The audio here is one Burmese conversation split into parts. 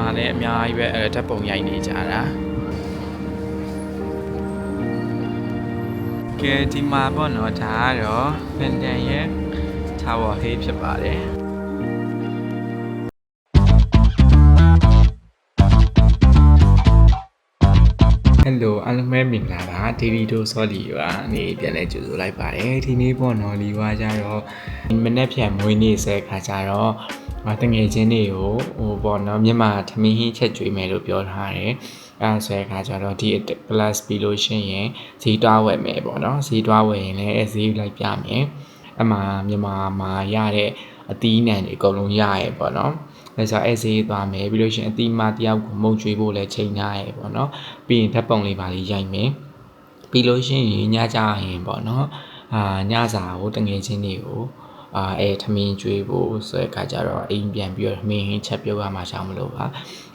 မှာလည်းအများကြီးပဲအဲဓာတ်ပုံရိုက်နေကြတာကဲဒီမှာပေါ့နော်ဒါကတော့လန်ဒန်ရဲ့ Tower Hill ဖြစ်ပါတယ်ဟယ်လိုအားလုံးပဲမင်္ဂလာပါဒေဒီတိုဆောလီပါနေပြန်လဲကြိုဆိုလိုက်ပါတယ်ဒီနေ့ပေါ့နော်လီဝါကြတော့မနေ့ပြန်မွေးနေ့ဆဲခါကြတော့ မတငယ်ချင်းတွေကိုဟိုပေါ့နော်မြန်မာထမင်းဟင်းချက်ကျွေးမယ်လို့ပြောထားတယ်အဲဆဲခါကြတော့ဒီ plus ပြီးလို့ရှိရင်ဈေးတွားဝယ်မယ်ပေါ့နော်ဈေးတွားဝယ်ရင်လည်းဈေးလိုက်ပြမယ်အမှမြန်မာမှာရတဲ့အသီးနှံတွေအကုန်လုံးရရဲပေါ့နော်အဲဆိုအဲ့ဈေးသွားမယ်ပြီးလို့ရှိရင်အသီးမတယောက်ကိုမုတ်ကျွေးဖို့လည်းချိန်ထားရဲပေါ့နော်ပြီးရင်ဓာတ်ပုံလေးပါလေးရိုက်မယ်ပြီးလို့ရှိရင်ညကြရင်ပေါ့နော်အာညစာကိုတငယ်ချင်းတွေကို အာအဲထမင်းကျွေးဖို့ဆိုတဲ့အခါကျတော့အိမ်ပြန်ပြီးတော့ထမင်းဟင်းချက်ပြုတ်ရမှာရှောင်မလို့ပါ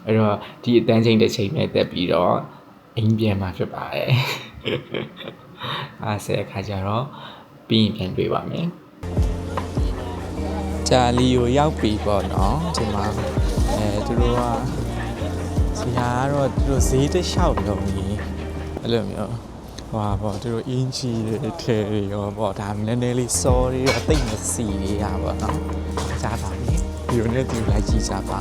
အဲ့တော့ဒီအတန်းချိန်တစ်ချိန်နဲ့တက်ပြီးတော့အိမ်ပြန်มาဖြစ်ပါတယ်အားဆဲအခါကျတော့ပြီးရင်ပြန်တွေ့ပါမယ်ဂျာလီကိုရောက်ပြီပေါ့နော်ဒီမှာအဲသူတို့ကဇာကတော့သူတို့ဈေးတစ်လျှောက်လုံးကြီးအဲ့လိုမျိုး ဟွာပေါ့သူတို့အင်းချီတွေထဲတွေရောပေါ့ဒါနည်းနည်းလေးစောတွေရောတိတ်မစီတွေရပါတော့ကြားပါပြီဒီလိုနဲ့သူလိုက်ကြည့်ကြပါ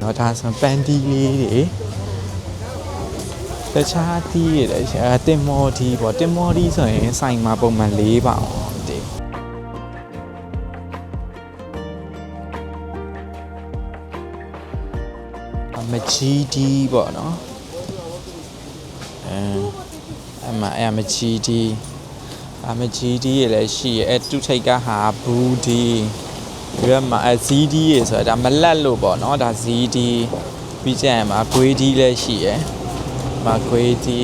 တော့ဒါဆိုပန်တီလေးတွေတခြားတီးရတယ်အဲတင်မော်ဒီပေါ့တင်မော်ဒီဆိုရင်စိုင်မှာပုံမှန်၄ပါအောင် မကြီးဒီပေါ့နော်အဲအမအဲမကြီးဒီအမကြီးဒီရလည်းရှိရအဲတူထိတ်ကဟာဘူးဒီဒီကမှာအဲဇီဒီရဆိုတာဒါမလက်လို့ပေါ့နော်ဒါဇီဒီပြီးကြရင်မှာဂွေးဒီလည်းရှိရမဂွေးဒီ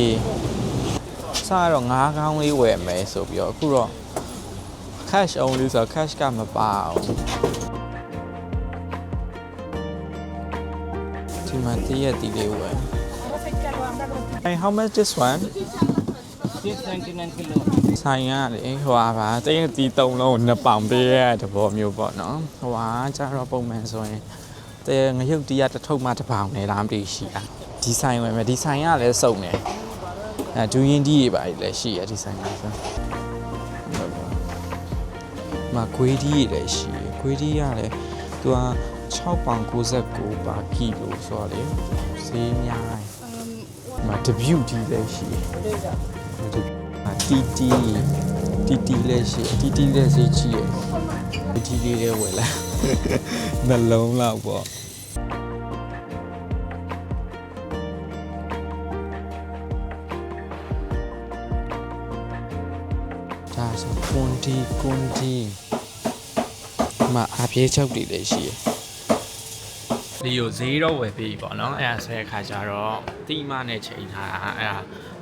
စားတော့ငါးကောင်းလေးဝယ်မယ်ဆိုပြီးတော့အခုတော့ cash only ဆိုတော့ cash ကမပါအော ဒီမှာတည့်ရတီလေးဝယ် Hey how much this one This 29 kilo. ဆိုင်ရလေဟိုပါတည့်ရတီ၃လုံး2ပေါင်တည့်ရတဘောမျိုးပေါ့နော်ဟိုဟာကျတော့ပုံမှန်ဆိုရင်တည့်ငရုတ်တီးရတစ်ထုပ်မှတစ်ပေါင်နဲ့လားမသိရှိတာဒီဆိုင်ဝယ်မယ်ဒီဆိုင်ကလည်းစုံတယ်အဲဒူရင်ဒီတွေပါလည်းရှိရဒီဆိုင်ကဆိုမကွေးဒီတွေလည်းရှိရကွေးဒီကလည်း သူက6ပေါင်69ပါကီလိုဆိုတော့လေဈေးများတယ်မဒဘျူတီလည်းရှိတယ်တီတီတီတီလည်းရှိတီတီလည်းဈေးကြီးရယ်တီတီလေးလည်းဝယ်လာနှလုံးလောက်ပေါ့ဒါဆိုကွန်တီကွန်တီ မအပြေးချုပ်တွေလည်းရှိရယ်လီယိုဈေးတော့ဝယ်ပြီပေါ့နော်အဲ့ဒါဆိုတဲ့အခါကျတော့တိမနဲ့ချိန်ထားတာအဲ့ဒါ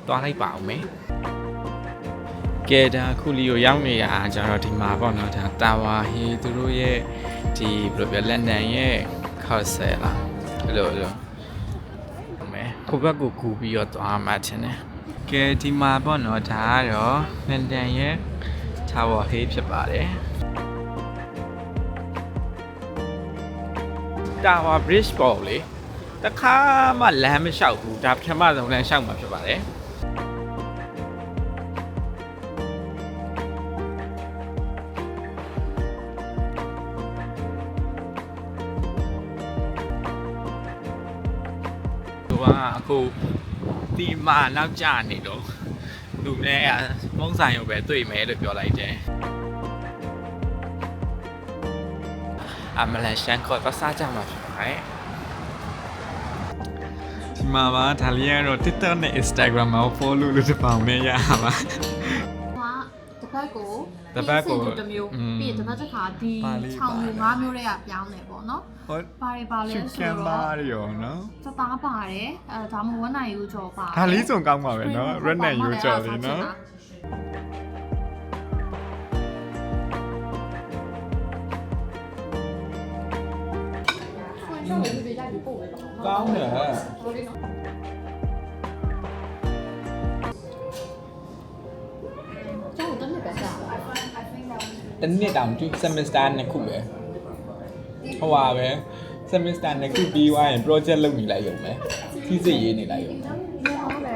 သွားလိုက်ပါအောင်မယ်ကဲဒါအခုလီယိုရောက်နေတာကျတော့ဒီမှာပေါ့နော်ဒါတာဝါဟီသူတို့ရဲ့ဒီဘယ်လိုပြောလန်ဒန်ရဲ့ခေါ်ဆယ်လားအဲ့လိုအဲ့လိုမယ်ကိုဘက်ကိုကူပြီးတော့သွားမှထင်တယ်ကဲဒီမှာပေါ့နော်ဒါကတော့လန်ဒန်ရဲ့ Tower Hill ဖြစ်ပါတယ် Tower Bridge ပေါ့လေတခါမှလမ်းမလျှောက်ဘူးဒါပထမဆုံးလမ်းလျှောက်မှာဖြစ်ပါတယ်သူကအခုဒီမှာနောက်ကျနေတော့လူနဲ့မုံဆိုင်ကိုပဲတွေ့မယ်လို့ပြောလိုက်တယ် အမလန်ရှန်ခေါ်တော့စားကြမှာဖြစ်ပါတယ်ဒီမှာပါဒါလေးကတော့ TikTok နဲ့ Instagram မှာ follow လို့တစ်ပေါင်နဲ့ရပါဟိုကတစ်ပတ်ကိုတစ်ပတ်ကိုပြီးရင်တစ်မျိုးอืมပြီးရင်တစ်ပတ်တစ်ခါဒီပါလေးခြောင်ပါမျိုးငါးမျိုးတွေကပြောင်းတယ်ပေါ့နော်ဟုတ်ပါရီပါလဲချစ်ကဆိုန်ပါတော့ရောနော်စသားပါတယ်အဲဒါမှမဟုတ်ဝနိုင်ယူကြော်ပါတယ်ဒါလေးစုံကောင်းပါပဲနော် red နဲ့ you ကြော်လေးနော် ကောင်းတယ်တစ်နှစ်တောင်သူ semester နှစ်ခုပဲဟိုပါပဲ semester နှစ်ခုပြီးသွားရင် project လုပ်နေလိုက်ရုံပဲဖြည့်စစ်ရေးနေလိုက်ရုံပဲ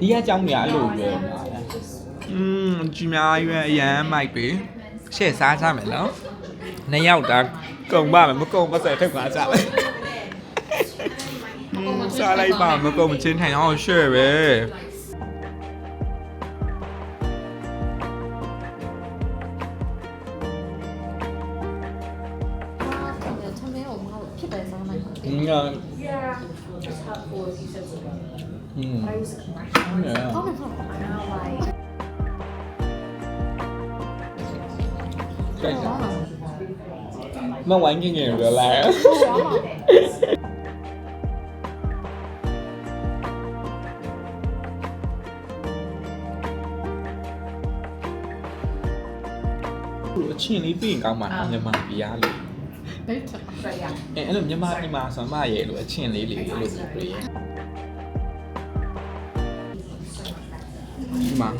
ဒီကအကြောင်းတွေကအဲ့လိုရွယ်မှာอืมကြီးများရွယ်အရန်မိုက်ပဲရှေ့စားကြမယ်နော်နှစ်ယောက်တာကုန်ပါမယ်မကုန်ပတ်ဆက်ထုတ်ပါကြမယ် Sao bảo nó còn trên hành ho share về Yeah. Yeah. Just have four pieces of Mm. I was yeah. Oh my god. Cái gì? Nó quán cái nghèo rồi là လို့အချင်းလေးပြင်ကောင်းမှာနော်မြန်မာပြည်အားလို့ better အဲအဲ့လိုမြန်မာပြည်မှာဆိုမရဲ့လို့အချင်းလေးလေးအဲ့လိုမျိုးတွေ့ရဒီမှာ